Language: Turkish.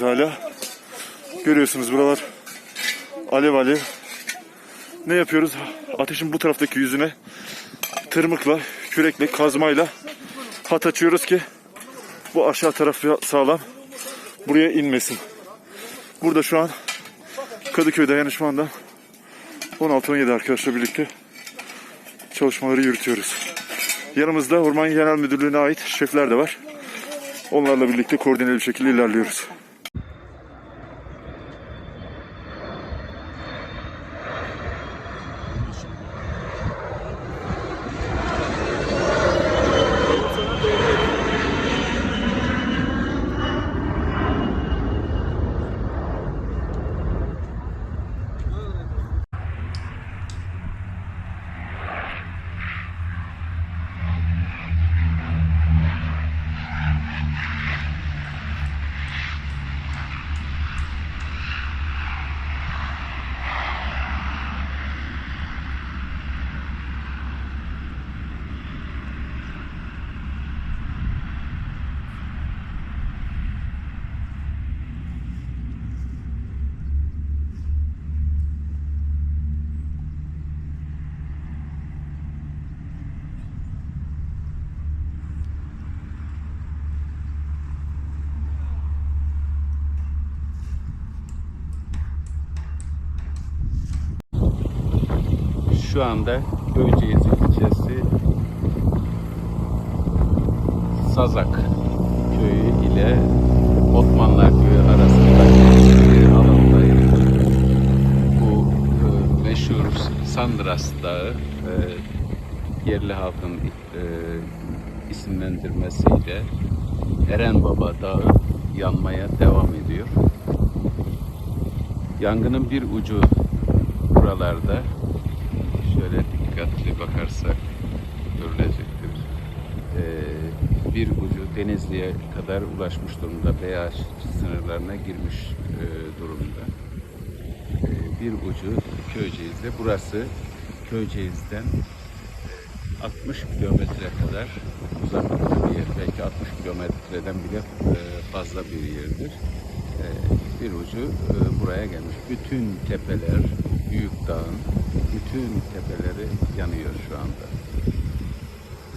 Hala görüyorsunuz buralar alev alev. Ne yapıyoruz? Ateşin bu taraftaki yüzüne tırmıkla, kürekle, kazmayla hat açıyoruz ki bu aşağı tarafı sağlam buraya inmesin. Burada şu an Kadıköy Dayanışman'dan 16-17 arkadaşla birlikte çalışmaları yürütüyoruz. Yanımızda Orman Genel Müdürlüğü'ne ait şefler de var. Onlarla birlikte koordineli bir şekilde ilerliyoruz. Şu anda Köyceğiz ilçesi Sazak köyü ile Otmanlar köyü arasında bir alandayım. Bu e, meşhur Sandras Dağı e, yerli halkın e, isimlendirmesiyle Eren Baba Dağı yanmaya devam ediyor. Yangının bir ucu buralarda dikkatli bakarsak görülecektir. Ee, bir ucu Denizli'ye kadar ulaşmış durumda. Beyaş sınırlarına girmiş e, durumda. Ee, bir ucu Köyceğiz'de. Burası Köyceğiz'den e, 60 kilometre kadar uzaklıkta bir yer. Belki 60 kilometreden bile e, fazla bir yerdir. E, bir ucu e, buraya gelmiş. Bütün tepeler, Büyük Dağ'ın bütün tepeleri yanıyor şu anda.